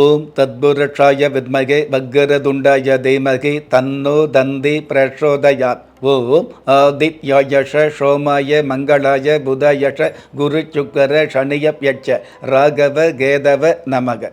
ஓம் தத்புருஷாய வித்மகே வக்கரதுண்டாய தீமகி தன்னோ தந்தி பிரச்சோதயாத் ஓம் ஆதித்யாயஷ சோமாய மங்களாய புதயஷ குரு சுக்கர சனியப்யட்ச ராகவ கேதவ நமக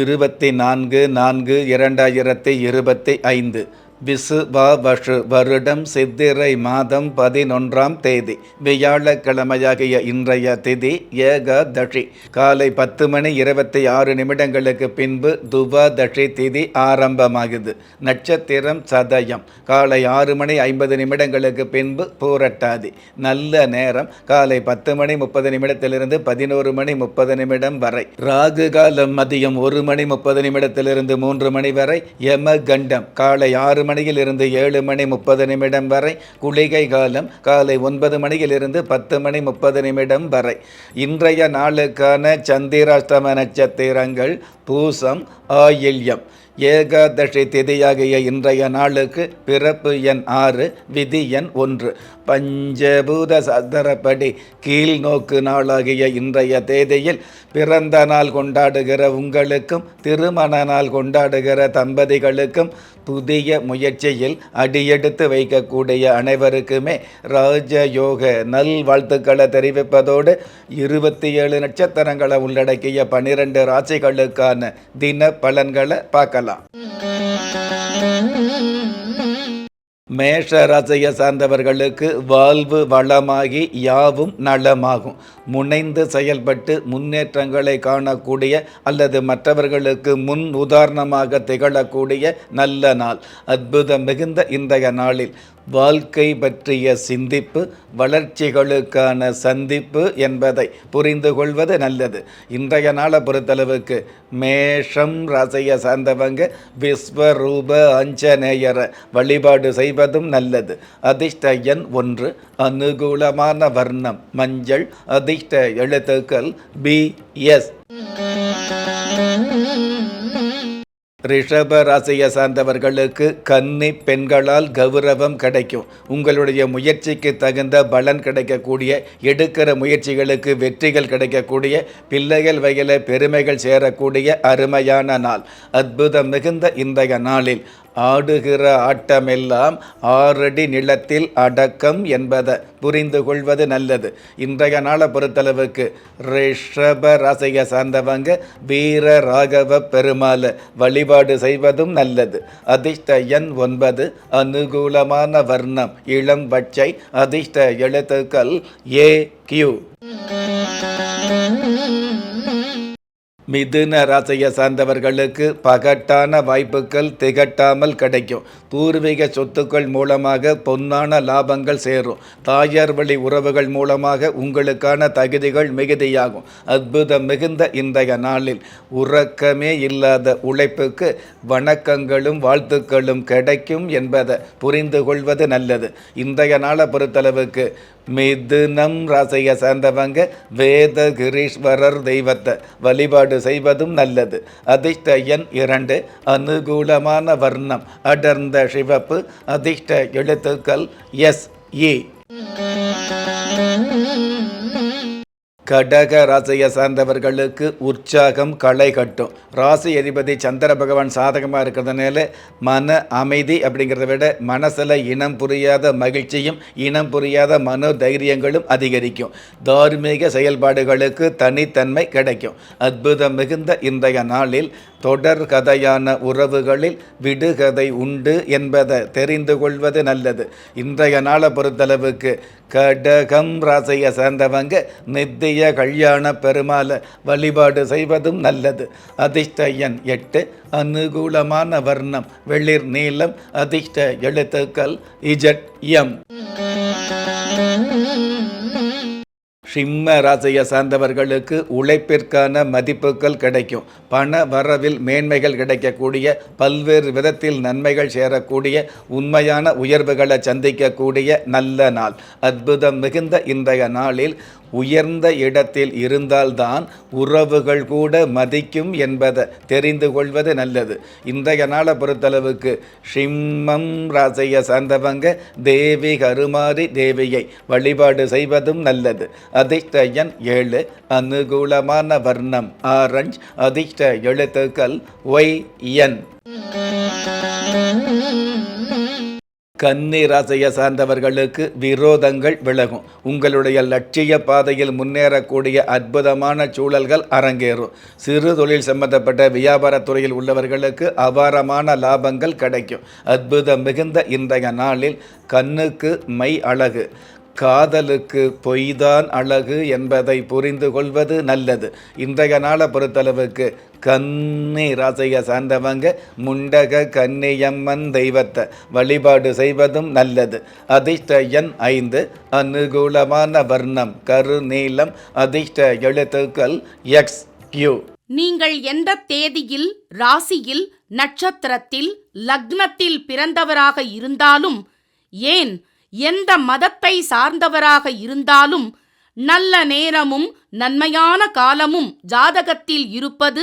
இருபத்தி நான்கு நான்கு இரண்டாயிரத்தி இருபத்தி ஐந்து. விசு வஷு வருடம் சித்திரை மாதம் பதினொன்றாம் தேதி. வியாழக்கிழமையாகிய இன்றைய திதி ஏகாதஷி காலை பத்து மணி இருபத்தி ஆறு நிமிடங்களுக்கு பின்பு துவாதஷி திதி ஆரம்பமாகுது நட்சத்திரம் சதயம். காலை ஆறு மணி ஐம்பது நிமிடங்களுக்கு பின்பு பூரட்டாதி. நல்ல நேரம். காலை பத்து மணி முப்பது நிமிடத்திலிருந்து பதினோரு மணி முப்பது நிமிடம் வரை. ராகு காலம் மதியம் ஒரு மணி முப்பது நிமிடத்திலிருந்து மூன்று மணி வரை. யம கண்டம் காலை ஆறு மணி மணியிலிருந்து ஏழு மணி முப்பது நிமிடம் வரை குளிகை காலம் காலை ஒன்பது மணியிலிருந்து பத்து மணி முப்பது நிமிடம் வரை. இன்றைய நாளுக்கான சந்திராஷ்டம நட்சத்திரங்கள் பூசம் ஆயில்யம். ஏகாதசி திதியாகிய இன்றைய நாளுக்கு பிறப்பு எண் ஆறு விதி எண் ஒன்று. பஞ்சபூத சதரப்படி கீழ் நோக்கு நாளாகிய இன்றைய தேதியில் பிறந்த நாள் கொண்டாடுகிற உங்களுக்கும் திருமண நாள் கொண்டாடுகிற தம்பதிகளுக்கும் புதிய முயற்சியில் அடியெடுத்து வைக்கக்கூடிய அனைவருக்குமே ராஜயோக நல் வாழ்த்துக்களை தெரிவிப்பதோடு இருபத்தி ஏழு நட்சத்திரங்களை உள்ளடக்கிய பனிரெண்டு ராசிகளுக்கான தின பலன்களை பார்க்கலாம். மேஷ ராசியை சார்ந்தவர்களுக்கு வாழ்வு வளமாகி யாவும் நலமாகும். முனைந்து செயல்பட்டு முன்னேற்றங்களை காணக்கூடிய அல்லது மற்றவர்களுக்கு முன் உதாரணமாக திகழக்கூடிய நல்ல நாள். அற்புதம் மிகுந்த இன்றைய நாளில். வாழ்க்கை பற்றிய சிந்திப்பு வளர்ச்சிகளுக்கான சந்திப்பு என்பதை புரிந்து கொள்வது நல்லது. இன்றைய நாளை பொறுத்தளவுக்கு மேஷம் ராசியை சார்ந்தவங்க விஸ்வரூப அஞ்சநேயரை வழிபாடு செய்வதும் நல்லது. அதிர்ஷ்ட எண் ஒன்று அனுகூலமான வர்ணம் மஞ்சள் அதிர்ஷ்ட எழுத்துக்கள் பி எஸ். ரிஷப ராசியை சார்ந்தவர்களுக்கு கன்னி பெண்களால் கௌரவம் கிடைக்கும். உங்களுடைய முயற்சிக்கு தகுந்த பலன் கிடைக்கக்கூடிய எடுக்கிற முயற்சிகளுக்கு வெற்றிகள் கிடைக்கக்கூடிய பிள்ளைகள் வகையில் பெருமைகள் சேரக்கூடிய அருமையான நாள். அற்புதம் மிகுந்த இன்றைய நாளில். ஆடுகிற ஆட்டமெல்லாம் ஆறடி நிலத்தில் அடக்கம் என்பதை புரிந்து கொள்வது நல்லது. இன்றைய நாளை பொறுத்தளவுக்கு ரிஷப ராசியை சார்ந்தவங்க வீர ராகவ பெருமாளை வழிபாடு செய்வதும் நல்லது. அதிர்ஷ்ட எண் ஒன்பது அனுகூலமான வர்ணம் இளம் பச்சை அதிர்ஷ்ட எழுத்துக்கள் ஏ கியூ. மிதுன ராசியை சார்ந்தவர்களுக்கு பகட்டான வாய்ப்புகள் திகட்டாமல் கிடைக்கும். பூர்வீக சொத்துக்கள் மூலமாக பொன்னான லாபங்கள் சேரும். தாயார் வழி உறவுகள் மூலமாக உங்களுக்கான தகுதிகள் மிகுதியாகும். அற்புதம் மிகுந்த இன்றைய நாளில் உறக்கமே இல்லாத உழைப்புக்கு வணக்கங்களும் வாழ்த்துக்களும் கிடைக்கும் என்பதை புரிந்து கொள்வது நல்லது. இன்றைய நாளை பொறுத்தளவுக்கு மிதுனம் ராசைய சார்ந்தவங்க வேத கிரீஸ்வரர் தெய்வத்தை வழிபாடு செய்வதும் நல்லது. அதிர்ஷ்ட எண் இரண்டு அனுகூலமான வர்ணம் அடர்ந்த சிவப்பு அதிர்ஷ்ட எழுத்துக்கள் எஸ் இ. கடக ராசியை சார்ந்தவர்களுக்கு உற்சாகம் களை கட்டும். ராசி அதிபதி சந்திர பகவான் சாதகமாக இருக்கிறதுனால மன அமைதி அப்படிங்கிறத விட மனசில் இனம் புரியாத மகிழ்ச்சியும் இனம் புரியாத மனோ தைரியங்களும் அதிகரிக்கும். தார்மீக செயல்பாடுகளுக்கு தனித்தன்மை கிடைக்கும். அற்புதம் மிகுந்த இன்றைய நாளில் தொடர் கதையான உறவுகளில் விடுகதை உண்டு என்பதை தெரிந்து கொள்வது நல்லது. இன்றைய நாளை பொறுத்தளவுக்கு கடகம் ராசியை சார்ந்தவங்க நித்திய கல்யாண பெருமாளை வழிபாடு செய்வதும் நல்லது. அதிர்ஷ்ட எண் எட்டு அனுகூலமான வர்ணம் வெளிர் நீளம் அதிர்ஷ்ட எழுத்துக்கள் இஜட் எம். சிம்ம ராசியை சார்ந்தவர்களுக்கு உழைப்பிற்கான மதிப்புகள் கிடைக்கும். பண வரவில் மேன்மைகள் கிடைக்கக்கூடிய பல்வேறு விதத்தில் நன்மைகள் சேரக்கூடிய உண்மையான உயர்வுகளை சந்திக்கக்கூடிய நல்ல நாள். அற்புதம் மிகுந்த இன்றைய நாளில் உயர்ந்த இடத்தில் இருந்தால்தான் உறவுகள் கூட மதிக்கும் என்பதை தெரிந்து கொள்வது நல்லது. இன்றைய நாளை பொறுத்தளவுக்கு சிம்மம் ராசியை சார்ந்தவங்க தேவி கருமாரி தேவியை வழிபாடு செய்வதும் நல்லது. அதிர்ஷ்ட எண் ஏழு அனுகூலமான வர்ணம் ஆரஞ்ச் அதிர்ஷ்ட எழுத்துக்கள் ஒய் என். கன்னி ராசியை சார்ந்தவர்களுக்கு விரோதங்கள் விலகும். உங்களுடைய லட்சிய பாதையில் முன்னேறக்கூடிய அற்புதமான சூழல்கள் அரங்கேறும். சிறு தொழில் சம்பந்தப்பட்ட வியாபாரத்துறையில் உள்ளவர்களுக்கு அபாரமான லாபங்கள் கிடைக்கும். அற்புதம் மிகுந்த இன்றைய நாளில் கண்ணுக்கு மை அழகு காதலுக்கு பொய்தான் அழகு என்பதை புரிந்து கொள்வது நல்லது. இன்றைய நாளை பொறுத்தளவுக்கு கன்னி ராசியை சார்ந்தவங்க முண்டக கன்னியம்மன் தெய்வத்தை வழிபாடு செய்வதும் நல்லது. அதிர்ஷ்ட எண் ஐந்து அனுகூலமான வர்ணம் கருநீலம் அதிர்ஷ்ட எழுத்துக்கள் எக்ஸ் கியூ நீங்கள் எந்த தேதியில் ராசியில் நட்சத்திரத்தில் லக்னத்தில் பிறந்தவராக இருந்தாலும் ஏன் எந்த மதத்தை சார்ந்தவராக இருந்தாலும் நல்ல நேரமும் நன்மையான காலமும் ஜாதகத்தில் இருப்பது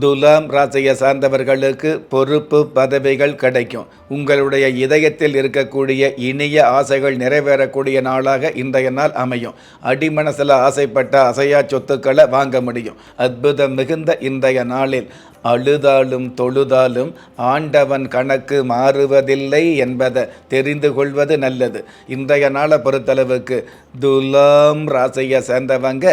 துலாம் ராசியை சார்ந்தவர்களுக்கு பொறுப்பு பதவிகள் கிடைக்கும். உங்களுடைய இதயத்தில் இருக்கக்கூடிய இனிய ஆசைகள் நிறைவேறக்கூடிய நாளாக இன்றைய நாள் அமையும். அடிமனசில் ஆசைப்பட்ட அசையா சொத்துக்களை வாங்க முடியும். அற்புதம் மிகுந்த இன்றைய நாளில் அழுதாலும் தொழுதாலும் ஆண்டவன் கணக்கு மாறுவதில்லை என்பதை தெரிந்து கொள்வது நல்லது. இன்றைய நாளை பொறுத்தளவுக்கு துலாம் ராசியை சேர்ந்தவங்க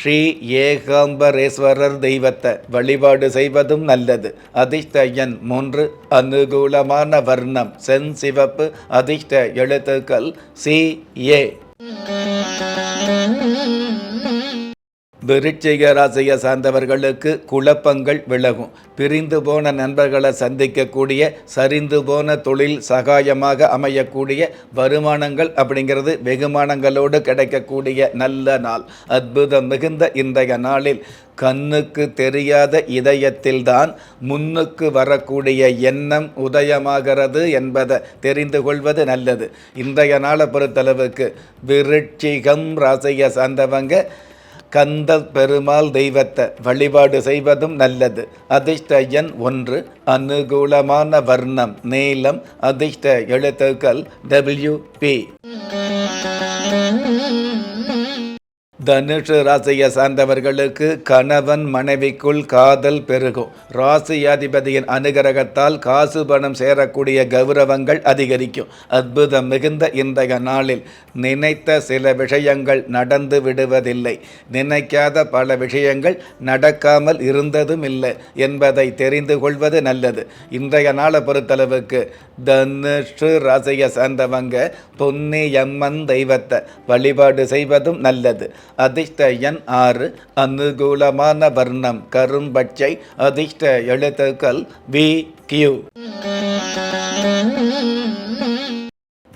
ஸ்ரீ ஏகாம்பரேஸ்வரர் தெய்வத்தை வழிபாடு செய்வதும் நல்லது. அதிர்ஷ்ட எண் மூன்று அனுகூலமான வர்ணம். சென் சிவப்பு அதிர்ஷ்ட எழுத்துக்கள் சி ஏ. விருச்சிக ராசியை சார்ந்தவர்களுக்கு குழப்பங்கள் விலகும். பிரிந்து போன நண்பர்களை சந்திக்கக்கூடிய சரிந்து போன தொழில் சகாயமாக அமையக்கூடிய வருமானங்கள் அப்படிங்கிறது வெகுமானங்களோடு கிடைக்கக்கூடிய நல்ல நாள். அற்புதம் மிகுந்த இன்றைய நாளில் கண்ணுக்கு தெரியாத இதயத்தில்தான் முன்னுக்கு வரக்கூடிய எண்ணம் உதயமாகிறது என்பதை தெரிந்து கொள்வது நல்லது. இன்றைய நாளை பொறுத்தளவுக்கு விருட்சிகம் ராசியை சார்ந்தவங்க கந்த பெருமாள் தெய்வத்தை வழிபாடு செய்வதும் நல்லது. அதிர்ஷ்ட எண் ஒன்று அனுகூலமான வர்ணம் நீளம் அதிர்ஷ்ட எழுத்துக்கள் டபிள்யூ பி தனுஷு ராசியை சார்ந்தவர்களுக்கு கணவன் மனைவிக்குள் காதல் பெருகும் ராசியாதிபதியின் அனுகிரகத்தால் காசு பணம் சேரக்கூடிய கௌரவங்கள் அதிகரிக்கும். அற்புதம் மிகுந்த இன்றைய நாளில் நினைத்த சில விஷயங்கள் நடந்து விடுவதில்லை. நினைக்காத பல விஷயங்கள் நடக்காமல் இருந்ததும் இல்லை என்பதை தெரிந்து கொள்வது நல்லது. இன்றைய நாளை பொறுத்தளவுக்கு தனுஷு ராசியை சார்ந்தவங்க பொன்னியம்மன் தெய்வத்தை வழிபாடு செய்வதும் நல்லது. அதிர்ஷ்ட எண் ஆறு அனுகூலமான வர்ணம் கரும்பச்சை அதிர்ஷ்ட எழுத்துக்கள் வி கியூ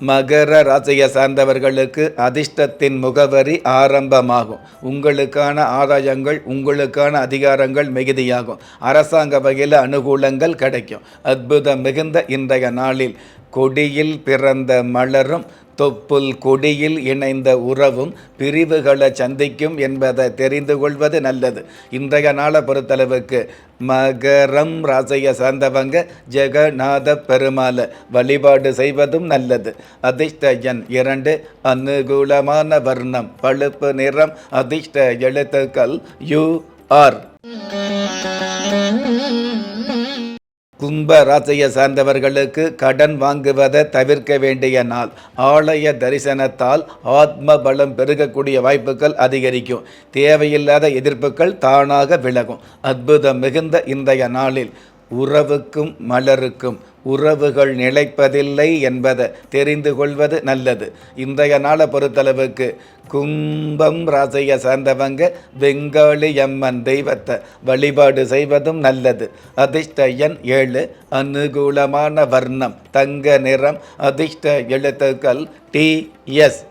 மகர ராசியை சார்ந்தவர்களுக்கு அதிர்ஷ்டத்தின் முகவரி ஆரம்பமாகும். உங்களுக்கான ஆதாயங்கள் உங்களுக்கான அதிகாரங்கள் மிகுதியாகும். அரசாங்க வகையில் அனுகூலங்கள் கிடைக்கும். அற்புதம் மிகுந்த இன்றைய நாளில். கொடியில் பிறந்த மலரும் தொப்புள் கொடியில் இணைந்த உறவும் பிரிவுகளை சந்திக்கும் என்பதை தெரிந்து கொள்வது நல்லது. இன்றைய நாளை பொறுத்தளவுக்கு மகரம் ராசியை சார்ந்தவங்க ஜெகநாத பெருமாளை வழிபாடு செய்வதும் நல்லது. அதிர்ஷ்ட எண் இரண்டு அனுகூலமான வர்ணம் பழுப்பு நிறம் அதிர்ஷ்ட எழுத்துக்கள் யூ ஆர். கும்ப ராசியை சார்ந்தவர்களுக்கு கடன் வாங்குவதை தவிர்க்க வேண்டிய நாள். ஆலய தரிசனத்தால் ஆத்ம பலம் பெருகக்கூடிய வாய்ப்புகள் அதிகரிக்கும். தேவையில்லாத எதிர்ப்புகள் தானாக விலகும். அற்புதம் மிகுந்த இன்றைய நாளில் உறவுக்கும் மலருக்கும் உறவுகள் நிலைப்பதில்லை என்பதை தெரிந்து கொள்வது நல்லது. இன்றைய நாளை பொறுத்தளவுக்கு கும்பம் ராசியை சார்ந்தவங்க பெங்காலி அம்மன் தெய்வத்தை வழிபாடு செய்வதும் நல்லது. அதிர்ஷ்ட எண் ஏழு அனுகூலமான வர்ணம் தங்க நிறம் அதிர்ஷ்ட எழுத்துக்கள் டி எஸ்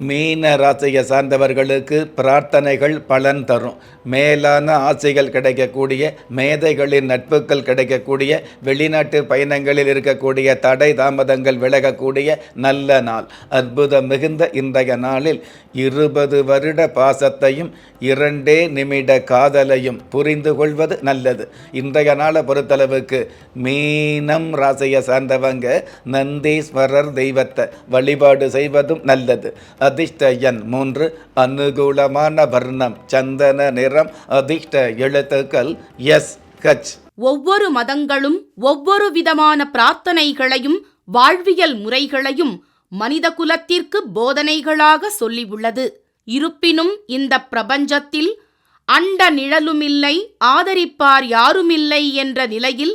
மீன ராசியை சார்ந்தவர்களுக்கு பிரார்த்தனைகள் பலன் தரும். மேலான ஆசைகள் கிடைக்கக்கூடிய மேதைகளின் நட்புகள் கிடைக்கக்கூடிய வெளிநாட்டு பயணங்களில் இருக்கக்கூடிய தடை தாமதங்கள் விலகக்கூடிய நல்ல நாள். அற்புதம் மிகுந்த இன்றைய நாளில் இருபது வருட பாசத்தையும் இரண்டே நிமிட காதலையும் புரிந்து கொள்வது நல்லது. இன்றைய நாளை பொறுத்தளவுக்கு மீனம் ராசியை சார்ந்தவங்க நந்தீஸ்வரர் தெய்வத்தை வழிபாடு செய்வதும் நல்லது. அதிர்ஷ்ட எண் மூன்று அனுகூலமான வர்ணம் சந்தன நிறம் அதிர்ஷ்ட எழுத்துக்கள் எஸ் கச். ஒவ்வொரு மதங்களும் ஒவ்வொரு விதமான பிரார்த்தனைகளையும் வாழ்வியல் முறைகளையும் மனித குலத்திற்கு போதனைகளாக சொல்லியுள்ளது. இருப்பினும் இந்த பிரபஞ்சத்தில் அண்ட நிழலுமில்லை ஆதரிப்பார் யாருமில்லை என்ற நிலையில்